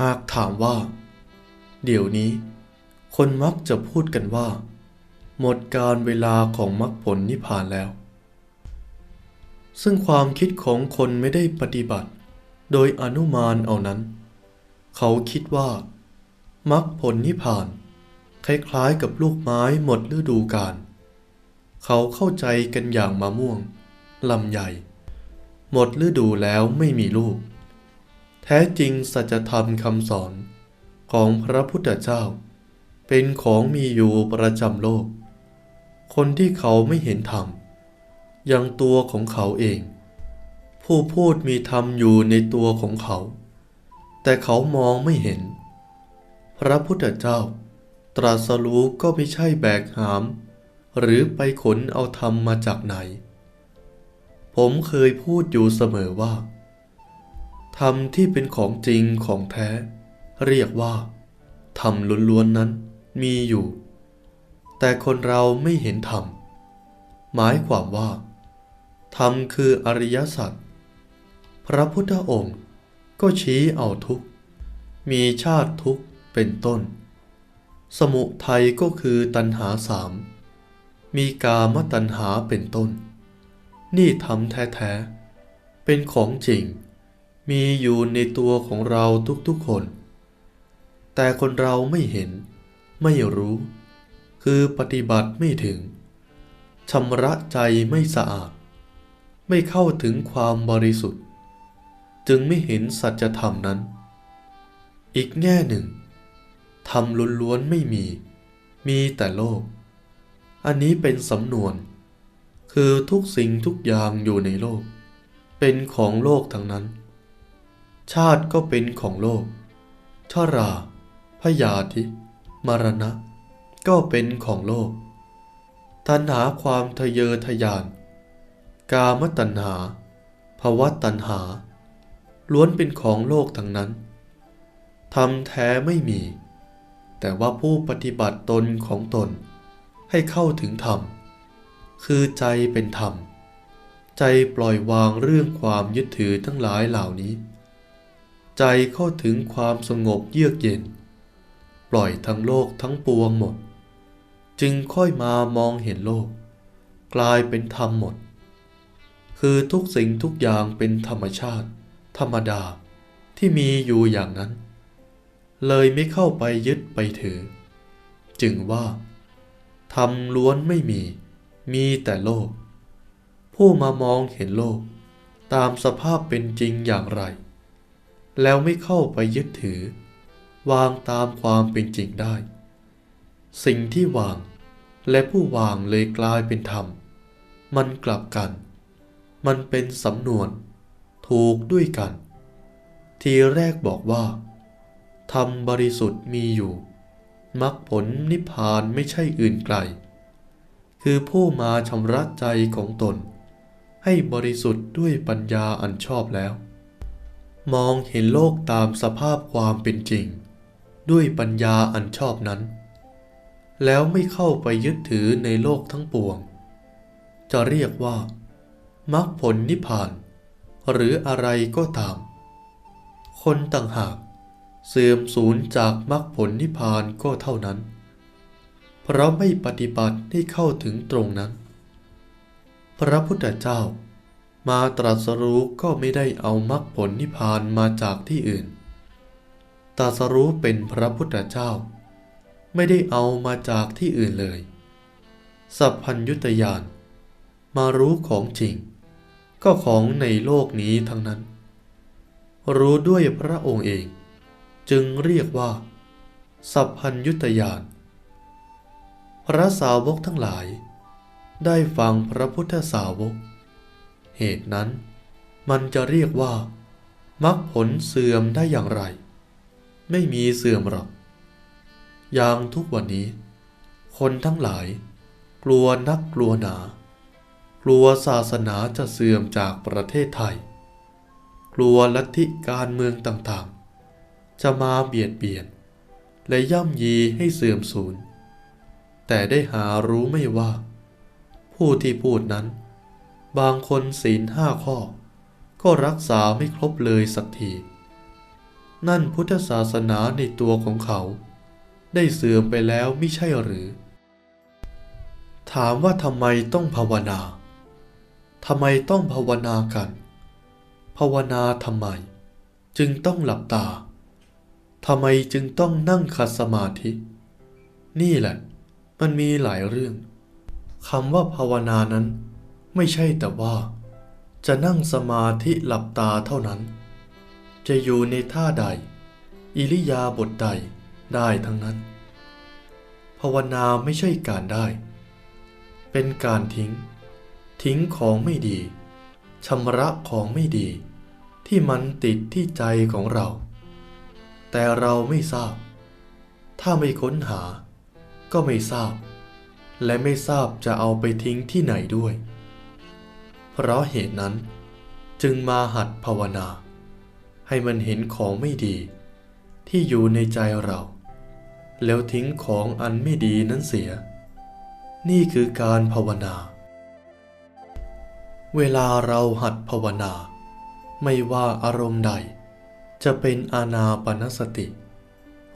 หากถามว่า เดี๋ยวนี้ คนมักจะพูดกันว่า หมดการเวลาของมรรคผลนิพพานแล้ว ซึ่งความคิดของคนไม่ได้ปฏิบัติ โดยอนุมานเอานั้น เขาคิดว่ามรรคผลนิพพาน คล้ายๆกับลูกไม้หมดฤดูกาลเขาเข้าใจกันอย่างมะม่วงลำไยหมดฤดูแล้วไม่มีลูก แท้จริงสัจธรรมคำสอนของพระพุทธเจ้า เป็นของมีอยู่ประจำโลก คนที่เขาไม่เห็นธรรมยังตัวของเขาเอง ผู้พูดมีธรรมอยู่ในตัวของเขา แต่เขามองไม่เห็น พระพุทธเจ้า ตรัสรู้ก็ไม่ใช่แบกหาม หรือไปขนเอาธรรมมาจากไหน ผมเคยพูดอยู่เสมอว่า ธรรมที่เป็นของจริงของแท้ เรียกว่าธรรมล้วนๆนั้นมีอยู่ แต่คนเราไม่เห็นธรรม หมายความว่า ธรรมคืออริยสัจพระพุทธองค์ก็ชี้เอาทุกข์มีชาติทุกข์เป็นต้น สมุทัยก็คือตัณหาสาม มีกามตัณหาเป็นต้น นี่ธรรมแท้ๆ เป็นของจริง มีอยู่ในตัวของเราทุกๆคน แต่คนเราไม่เห็น ไม่รู้ คือปฏิบัติไม่ถึงชำระใจไม่สะอาด ไม่เข้าถึงความบริสุทธิ์ จึงไม่เห็นสัจธรรมนั้น อีกแง่หนึ่งธรรมล้วนๆไม่มี มีแต่โลก อันนี้เป็นสำนวน คือทุกสิ่งทุกอย่างอยู่ในโลก เป็นของโลกทั้งนั้น ชาติก็เป็นของโลก ชรา พยาธิ มรณะ ก็เป็นของโลก ตัณหาความทะเยอทะยาน กามตัณหา ภวะตัณหา ล้วนเป็นของโลกทั้งนั้นธรรมแท้ไม่มี แต่ว่าผู้ปฏิบัติตนของตน ให้เข้าถึงธรรม คือใจเป็นธรรม ใจปล่อยวางเรื่องความยึดถือทั้งหลายเหล่านี้ ใจเข้าถึงความสงบเยือกเย็น ปล่อยทั้งโลกทั้งปวงหมด จึงค่อยมามองเห็นโลก กลายเป็นธรรมหมด คือทุกสิ่งทุกอย่างเป็นธรรมชาติ ธรรมดาที่มีอยู่อย่างนั้น เลยไม่เข้าไปยึดไปถือ จึงว่าธรรมล้วนไม่มี มีแต่โลก ผู้มามองเห็นโลก ตามสภาพเป็นจริงอย่างไร แล้วไม่เข้าไปยึดถือ วางตามความเป็นจริงได้ สิ่งที่วางและผู้วางเลยกลายเป็นธรรม มันกลับกัน มันเป็นสำนวน ถูกด้วยกัน ทีแรกบอกว่า ธรรมบริสุทธิ์มีอยู่มรรคผลนิพพานไม่ใช่อื่นไกล คือผู้มาชำระใจของตน ให้บริสุทธิ์ด้วยปัญญาอันชอบแล้ว มองเห็นโลกตามสภาพความเป็นจริง ด้วยปัญญาอันชอบนั้น แล้วไม่เข้าไปยึดถือในโลกทั้งปวง จะเรียกว่ามรรคผลนิพพาน หรืออะไรก็ตาม คนต่างหากเสื่อมสูญจากมรรคผลนิพพานก็เท่านั้น เพราะไม่ปฏิบัติให้เข้าถึงตรงนั้น พระพุทธเจ้า มาตรัสรู้ก็ไม่ได้เอามรรคผลนิพพานมาจากที่อื่น ตรัสรู้เป็นพระพุทธเจ้า ไม่ได้เอามาจากที่อื่นเลย สัพพัญยุตยาน มารู้ของจริง ก็ของในโลกนี้ทั้งนั้น รู้ด้วยพระองค์เอง จึงเรียกว่า สัพพัญยุตยาน พระสาวกทั้งหลาย ได้ฟังพระพุทธสาวก เหตุนั้น มันจะเรียกว่ามรรคผลเสื่อมได้อย่างไร ไม่มีเสื่อมหรอก อย่างทุกวันนี้ คนทั้งหลาย กลัวนักกลัวหนา กลัวศาสนาจะเสื่อมจากประเทศไทย กลัวลัทธิการเมืองต่างๆ จะมาเบียดเบียน และย่ำยีให้เสื่อมสูญแต่ได้หารู้ไม่ว่า ผู้ที่พูดนั้น บางคนศีลห้าข้อ ก็รักษาไม่ครบเลยสักที นั่นพุทธศาสนาในตัวของเขา ได้เสื่อมไปแล้วไม่ใช่หรือ ถามว่าทำไมต้องภาวนาทำไมต้องภาวนากัน ภาวนาทำไม จึงต้องหลับตาทำไมจึงต้องนั่งขัดสมาธิ นี่แหละ มันมีหลายเรื่องคำว่าภาวนานั้น ไม่ใช่แต่ว่า จะนั่งสมาธิหลับตาเท่านั้น จะอยู่ในท่าใด อิริยาบถใดได้ทั้งนั้น ภาวนาไม่ใช่การได้ เป็นการทิ้ง ทิ้งของไม่ดีชำระของไม่ดี ที่มันติดที่ใจของเรา แต่เราไม่ทราบ ถ้าไม่ค้นหา ก็ไม่ทราบ และไม่ทราบจะเอาไปทิ้งที่ไหนด้วย เพราะเหตุนั้น จึงมาหัดภาวนา ให้มันเห็นของไม่ดี ที่อยู่ในใจเรา แล้วทิ้งของอันไม่ดีนั้นเสีย นี่คือการภาวนา เวลาเราหัดภาวนา ไม่ว่าอารมณ์ใด จะเป็นอานาปนสติ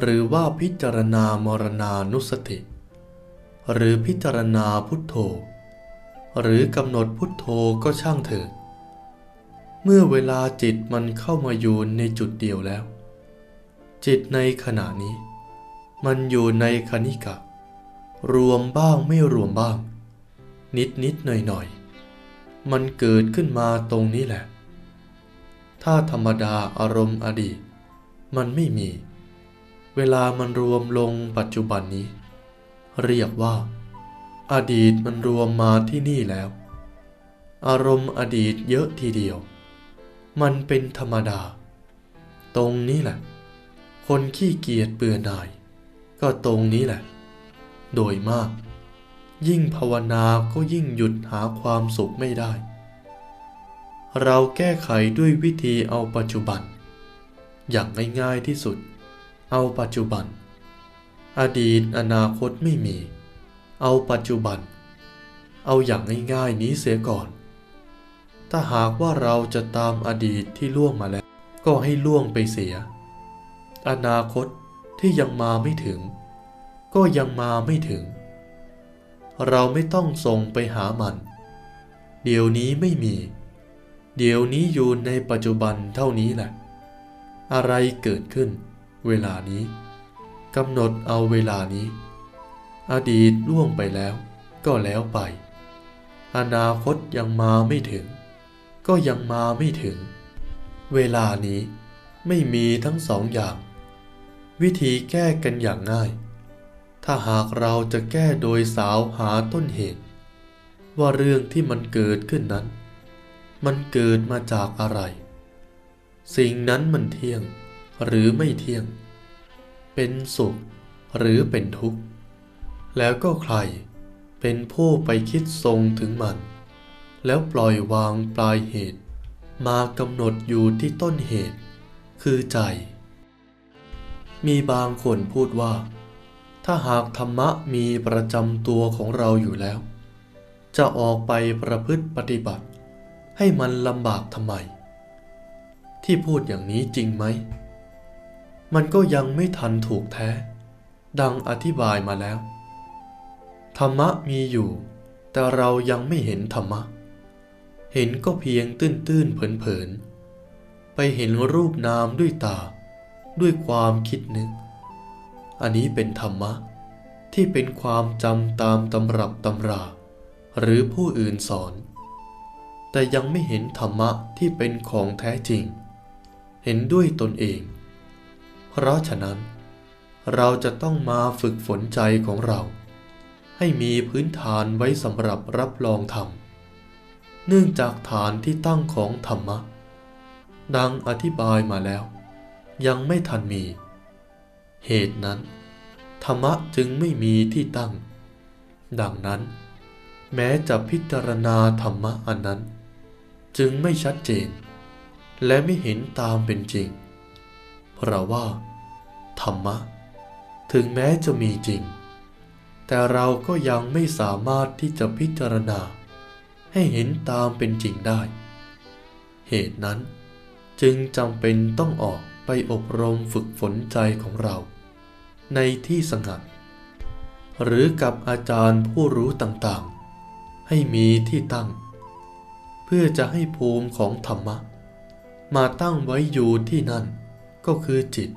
หรือว่าพิจารณามรณานุสติ หรือพิจารณาพุทโธ หรือกำหนดพุทโธก็ช่างเถิด เมื่อเวลาจิตมันเข้ามาอยู่ในจุดเดียวแล้ว จิตในขณะนี้ มันอยู่ในคณิกะ รวมบ้างไม่รวมบ้าง นิดนิดหน่อยหน่อยมันเกิดขึ้นมาตรงนี้แหละ ถ้าธรรมดาอารมณ์อดีต มันไม่มี เวลามันรวมลงปัจจุบันนี้ เรียกว่า อดีตมันรวมมาที่นี่แล้ว อารมณ์อดีตเยอะทีเดียว มันเป็นธรรมดา ตรงนี้แหละ คนขี้เกียจเบื่อหน่าย ก็ตรงนี้แหละ โดยมาก ยิ่งภาวนาก็ยิ่งหยุดหาความสุขไม่ได้ เราแก้ไขด้วยวิธีเอาปัจจุบัน อย่างง่ายๆที่สุด เอาปัจจุบัน อดีตอนาคตไม่มี เอาปัจจุบัน เอาอย่างง่ายๆนี้เสียก่อน ถ้าหากว่าเราจะตามอดีตที่ล่วงมาแล้ว ก็ให้ล่วงไปเสีย อนาคตที่ยังมาไม่ถึง ก็ยังมาไม่ถึง เราไม่ต้องส่งไปหามัน เดี๋ยวนี้ไม่มี เดี๋ยวนี้อยู่ในปัจจุบันเท่านี้แหละ อะไรเกิดขึ้น เวลานี้กำหนดเอาเวลานี้ อดีตล่วงไปแล้วก็แล้วไป อนาคตยังมาไม่ถึง ก็ยังมาไม่ถึง เวลานี้ไม่มีทั้งสองอย่าง วิธีแก้กันอย่างง่าย ถ้าหากเราจะแก้โดยสาวหาต้นเหตุ ว่าเรื่องที่มันเกิดขึ้นนั้น มันเกิดมาจากอะไร สิ่งนั้นมันเที่ยงหรือไม่เที่ยง เป็นสุขหรือเป็นทุกข์ แล้วก็ใคร เป็นผู้ไปคิดทรงถึงมัน แล้วปล่อยวางปลายเหตุ มากำหนดอยู่ที่ต้นเหตุ คือใจ มีบางคนพูดว่า ถ้าหากธรรมะมีประจำตัวของเราอยู่แล้ว จะออกไปประพฤติปฏิบัติ ให้มันลำบากทำไม ที่พูดอย่างนี้จริงไหม มันก็ยังไม่ทันถูกแท้ ดังอธิบายมาแล้ว ธรรมะมีอยู่ แต่เรายังไม่เห็นธรรมะ เห็นก็เพียงตื้นๆเผินๆ ไปเห็นรูปนามด้วยตา ด้วยความคิดนึก อันนี้เป็นธรรมะ ที่เป็นความจำตามตำรับตำรา หรือผู้อื่นสอน แต่ยังไม่เห็นธรรมะที่เป็นของแท้จริง เห็นด้วยตนเอง เพราะฉะนั้น เราจะต้องมาฝึกฝนใจของเรา ให้มีพื้นฐานไว้สำหรับรับรองธรรม เนื่องจากฐานที่ตั้งของธรรมะ ดังอธิบายมาแล้ว ยังไม่ทันมี เหตุนั้น ธรรมะจึงไม่มีที่ตั้ง ดังนั้น แม้จะพิจารณาธรรมะอันนั้น จึงไม่ชัดเจน และไม่เห็นตามเป็นจริง เพราะว่า ธรรมะ ถึงแม้จะมีจริง แต่เราก็ยังไม่สามารถที่จะพิจารณา ให้เห็นตามเป็นจริงได้ เหตุนั้นจึงจำเป็นต้องออกไปอบรมฝึกฝนใจของเรา ในที่สงัด หรือกับอาจารย์ผู้รู้ต่างๆ ให้มีที่ตั้ง เพื่อจะให้ภูมิของธรรมะ มาตั้งไว้อยู่ที่นั่นก็คือจิต